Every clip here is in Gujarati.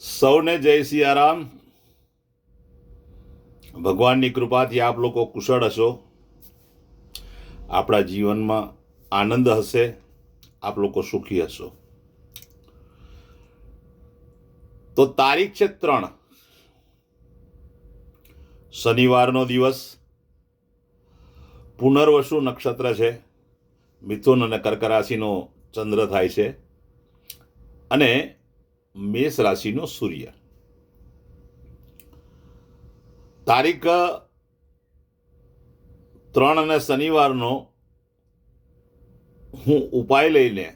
સૌને જય સિયારામ. ભગવાનની કૃપાથી આપ લોકો કુશળ હશો. આપણા જીવનમાં આનંદ હશે, આપ લોકો સુખી હશો. તો તારીખ છે ત્રણ. શનિવારનો દિવસ. પુનર્વસુ નક્ષત્ર છે. મિથુન અને કર્ક રાશિનો ચંદ્ર થાય છે. અને મેષ રાશિનો સૂર્ય. તારીખ, ત્રણ અને શનિવારનો હું ઉપાય લઈને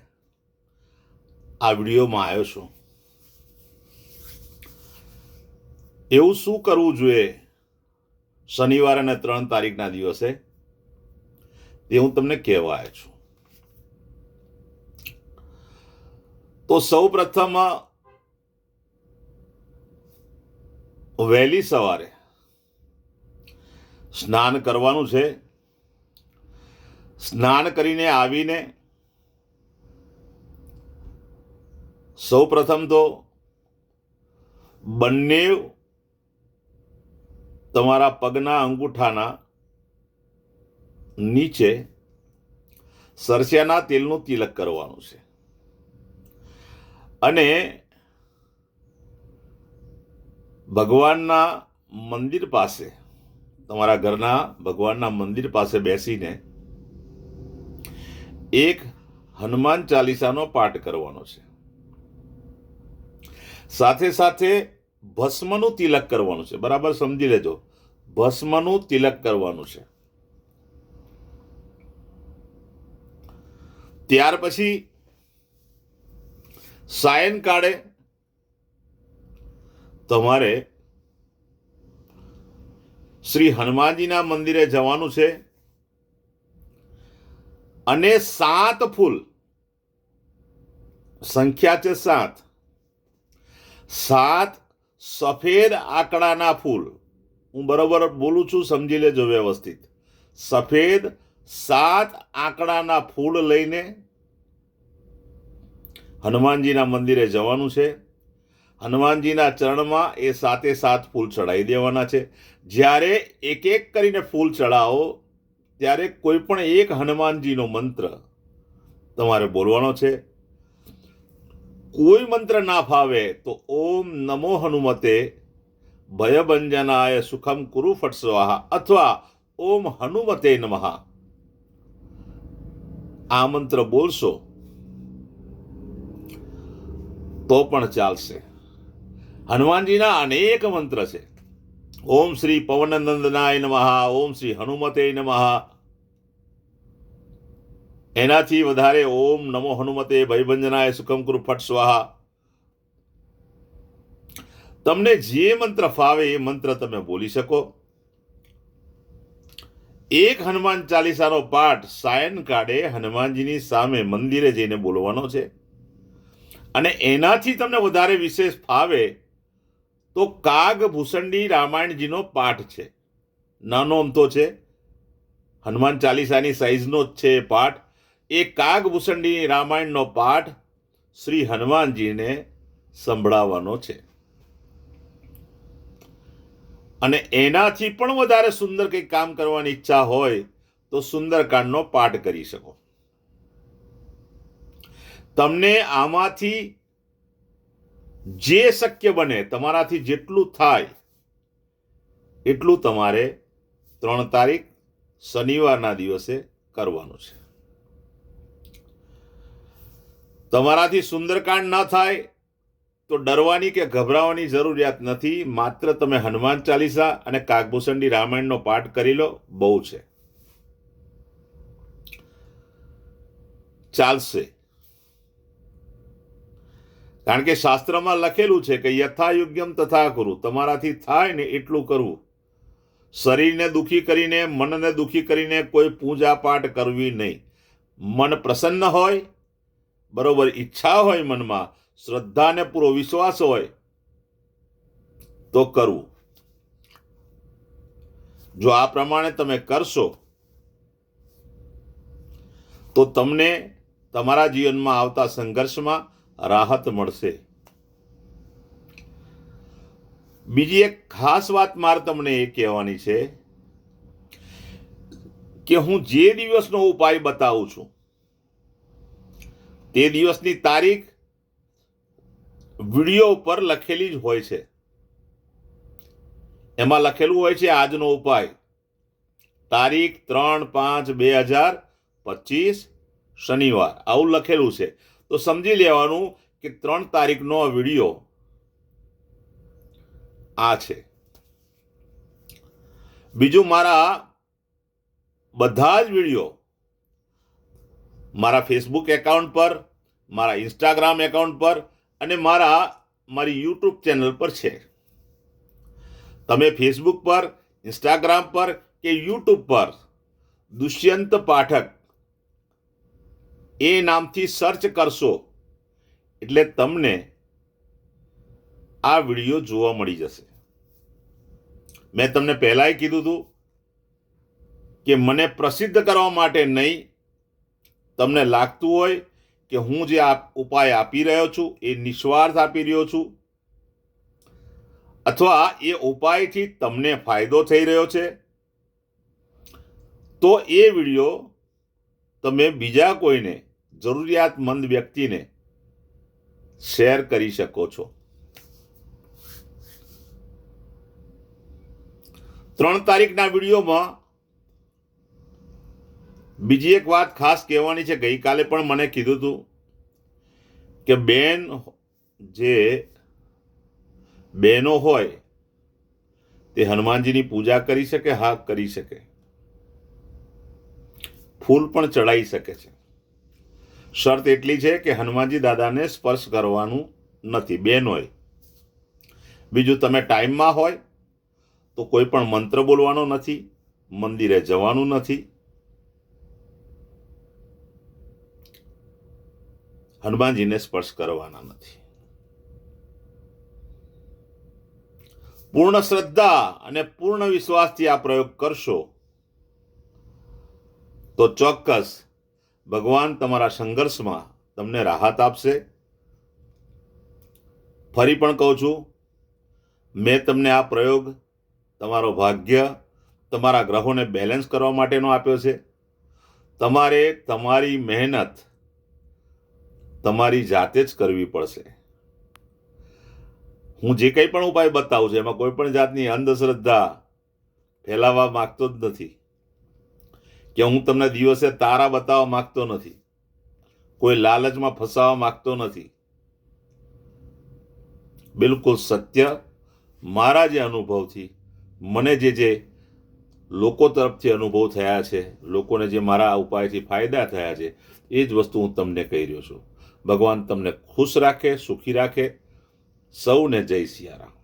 આ વિડીયોમાં આવ્યો છું. એવું શું કરવું જોઈએ શનિવાર અને ત્રણ તારીખના દિવસે? તે હું તમને કહેવા આવ્યો છું. તો સૌ પ્રથમ વહેલી સવારે સ્નાન કરવાનું છે. સ્નાન કરીને આવીને સૌ પ્રથમ તો બંને તમારા પગના અંગૂઠાના નીચે સરસિયાના તેલનું તિલક કરવાનું છે. અને ભગવાનના મંદિર પાસે, તમારા ઘરના ભગવાનના મંદિર પાસે બેસીને એક હનુમાન ચાલીસાનો પાઠ કરવાનો છે. સાથે સાથે ભસ્મનું તિલક કરવાનું છે. બરાબર સમજી લેજો. ભસ્મનું તિલક કરવાનું છે. ત્યાર પછી સાયંકાળે તમારે શ્રી હનુમાનજીના મંદિરે જવાનું છે અને સાત ફૂલ, સંખ્યા છે સાત. સાત સફેદ આંકડાના ફૂલ. હું બરોબર બોલું છું, સમજી લેજો વ્યવસ્થિત. સફેદ સાત આંકડાના ફૂલ લઈને હનુમાનજીના મંદિરે જવાનું છે. હનુમાનજીના ચરણમાં એ સાતે સાત ફૂલ ચડાવી દેવાના છે. જ્યારે એક એક કરીને ફૂલ ચડાવો, ત્યારે કોઈ પણ એક હનુમાનજીનો મંત્ર તમારે બોલવાનો છે. કોઈ મંત્ર ના ફાવે તો ઓમ નમો હનુમતે ભયભંજનાય સુખમ કુરુ ફટસ્વાહા અથવા ઓમ હનુમતે નમઃ. આ મંત્ર બોલશો તો પણ ચાલશે. હનુમાનજીના અનેક મંત્ર છે. ઓમ શ્રી પવનનંદનાય નમઃ, ઓમ શ્રી હનુમતે નમઃ. એનાથી વધારે ઓમ નમો હનુમતે, ભયભંજનાય સુખમ કુરુ ફટ સ્વાહા. તમને જે મંત્ર ફાવે એ મંત્ર તમે બોલી શકો. એક હનુમાન ચાલીસાનો પાઠ સાયનકાળે હનુમાનજીની સામે મંદિરે જઈને બોલવાનો છે. અને એનાથી તમને વધારે વિશેષ ફાવે તો કાગ ભૂષણની રામાયણજીનો પાઠ છે. નાનો અમતો છે. હનુમાન ચાલીસાની સાઈઝનો જ છે પાઠ. એ કાગ ભૂષણની રામાયણનો પાઠ શ્રી હનુમાનજીને સંભળાવવાનો છે. અને એનાથી પણ વધારે સુંદર કંઈક કામ કરવાની ઈચ્છા હોય તો સુંદરકાંડનો પાઠ કરી શકો. તમને આમાંથી જે શક્ય બને તમારાથી જેટલું થાય, એટલું તમારે ત્રણ તારીખ શનિવારના દિવસે કરવાનું છે. તમારાથી સુંદરકાંડ ન થાય તો ડરવાની કે ગભરાવાની જરૂરિયાત નથી, માત્ર તમે હનુમાન ચાલીસા અને કાગભૂષણની રામાયણનો પાઠ કરી લો, બહુ છે. ચાલશે. કારણ કે શાસ્ત્રમાં લખેલું છે કે યથાયોગ્યમ તથા કરું, તમારાથી થાય ને એટલું કરવું. શરીરને દુખી કરીને, મનને દુખી કરીને કોઈ પૂજા પાઠ કરવી નહીં. મન પ્રસન્ન હોય, બરોબર, ઈચ્છા હોય મનમાં, શ્રદ્ધાને પૂરો વિશ્વાસ હોય, તો કરવું. જો આ પ્રમાણે તમે કરશો, તો તમને તમારા જીવનમાં આવતા સંઘર્ષમાં રાહત મળશે. બીજી એક ખાસ વાત મારે તમને એ કહેવાની છે કે હું જે દિવસનો ઉપાય બતાવું છું, તે દિવસની તારીખ વીડિયો ઉપર લખેલી જ હોય છે. એમાં લખેલું હોય છે આજનો ઉપાય. તારીખ ત્રણ પાંચ બે હજાર પચીસ શનિવાર. આવું લખેલું છે. તો સમજી લેવાનું કે ત્રણ તારીખનો વીડિયો આ છે. બીજું મારા બધા જ વીડિયો મારા ફેસબુક એકાઉન્ટ પર, મારા ઇન્સ્ટાગ્રામ એકાઉન્ટ પર અને મારા, મારી યુટ્યુબ ચેનલ પર છે. તમે ફેસબુક પર ઇન્સ્ટાગ્રામ પર કે યુટ્યુબ પર દુષ્યંત પાઠક એ નામથી સર્ચ કરશો. એટલે તમને આ વીડિયો જોવા મળી જશે. મેં તમને પહેલાંય કીધું હતું કે મને પ્રસિદ્ધ કરવા માટે નહીં, તમને લાગતું હોય કે હું જે ઉપાય આપી રહ્યો છું, એ નિસ્વાર્થ આપી રહ્યો છું, અથવા એ ઉપાયથી તમને ફાયદો થઈ રહ્યો છે, તો એ વીડિયો તમે બીજા કોઈને જરૂરિયાતમંદ વ્યક્તિને શેર કરી શકો છો. ત્રણ તારીખના વિડીયોમાં બીજી એક વાત ખાસ કહેવાની છે. ગઈકાલે પણ મને કીધું હતું કે બેન જે બહેનો હોય તે હનુમાનજીની પૂજા કરી શકે, હા, કરી શકે. ફૂલ પણ ચડાવી શકે છે. શરત એટલી છે કે હનુમાનજી દાદાને સ્પર્શ કરવાનું નથી બહેનોએ બીજું, તમે ટાઈમમાં હોય તો કોઈ પણ મંત્ર બોલવાનો નથી, મંદિરે જવાનું નથી. હનુમાનજીને સ્પર્શ કરવાના નથી. પૂર્ણ શ્રદ્ધા અને પૂર્ણ વિશ્વાસથી આ પ્રયોગ કરશો તો ચોક્કસ ભગવાન તમારા સંઘર્ષમાં તમને રાહત આપશે. ફરી પણ કહું છું, મેં તમને આ પ્રયોગ, તમારો ભાગ્ય, તમારા ગ્રહોને બેલેન્સ કરવા માટેનો આપ્યો છે. તમારે તમારી મહેનત તમારી જાતે જ કરવી પડશે. હું જે કંઈ પણ ઉપાય બતાવું છું, એમાં કોઈ પણ જાતની અંધશ્રદ્ધા ફેલાવવા માગતો જ નથી. કે હું તમને દિવસે તારા બતાવવા માગતો નથી. કોઈ લાલચમાં ફસાવા માગતો નથી. બિલકુલ સત્ય મારા જે અનુભવથી મને જે જે લોકો તરફથી અનુભવ થયા છે, લોકોને જે મારા ઉપાયથી ફાયદા થયા છે, એ જ વસ્તુ હું તમને કહી રહ્યો છું. ભગવાન તમને ખુશ રાખે, સુખી રાખે. સૌને જય સિયારામ.